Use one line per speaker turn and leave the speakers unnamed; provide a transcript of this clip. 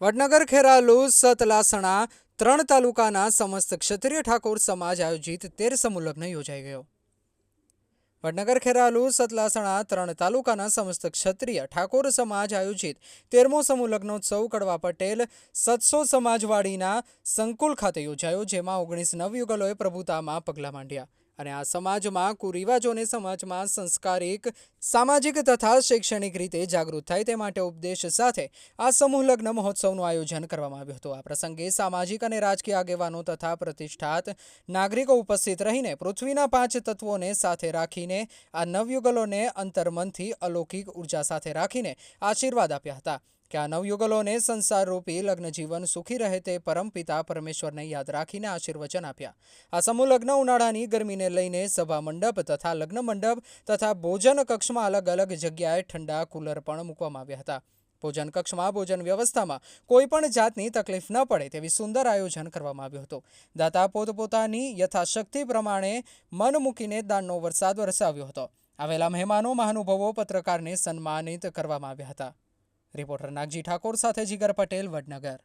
વડનગર ખેરાલુ સતલાસણા ત્રણ તાલુકાના સમસ્ત ક્ષત્રિય ઠાકોર સમાજ આયોજિત તેર સમુલગ્ન યોજાઈ ગયો. વડનગર ખેરાલુ સતલાસણા ત્રણ તાલુકાના સમસ્ત ક્ષત્રિય ઠાકોર સમાજ આયોજિત તેરમો સમૂહ લગ્નોત્સવ કડવા પટેલ સત્સો સમાજવાડીના સંકુલ ખાતે યોજાયો, જેમાં ઓગણીસ નવયુગલોએ પ્રભુતામાં પગલાં માંડ્યા. અને આ સમાજમાં કુરિવાજોને સમાજમાં સંસ્કારિક સામાજિક તથા શૈક્ષણિક રીતે જાગૃત થાય તે માટે ઉપદેશ સાથે આ સમૂહ લગ્ન મહોત્સવનું આયોજન કરવામાં આવ્યું હતું. આ પ્રસંગે સામાજિક અને રાજકીય આગેવાનો તથા પ્રતિષ્ઠાત નાગરિકો ઉપસ્થિત રહીને પૃથ્વીના પાંચ તત્વોને સાથે રાખીને આ નવયુગલોને અંતર્મનથી અલૌકિક ઊર્જા સાથે રાખીને આશીર્વાદ આપ્યા હતા. કે આ નવયુગલોને સંસારરૂપી લગ્ન જીવન સુખી રહે તે પરમપિતા પરમેશ્વરને યાદ રાખીને આશીર્વચન આપ્યા. આ સમૂહ લગ્ન ઉનાળાની ગરમીને લઈને સભા મંડપ તથા લગ્ન મંડપ તથા ભોજન કક્ષમાં અલગ અલગ જગ્યાએ ઠંડા કુલર પણ મૂકવામાં આવ્યા હતા. ભોજન કક્ષમાં ભોજન વ્યવસ્થામાં કોઈ પણ જાતની તકલીફ ન પડે તેવી સુંદર આયોજન કરવામાં આવ્યું હતું. દાતા પોતપોતાની યથાશક્તિ પ્રમાણે મન મૂકીને દાનનો વરસાદ વરસાવ્યો હતો. આવેલા મહેમાનો, મહાનુભાવો પત્રકારને સન્માનિત કરવામાં આવ્યા હતા. રિપોર્ટર નાગજી ઠાકોર સાથે જીગર પટેલ વડનગર.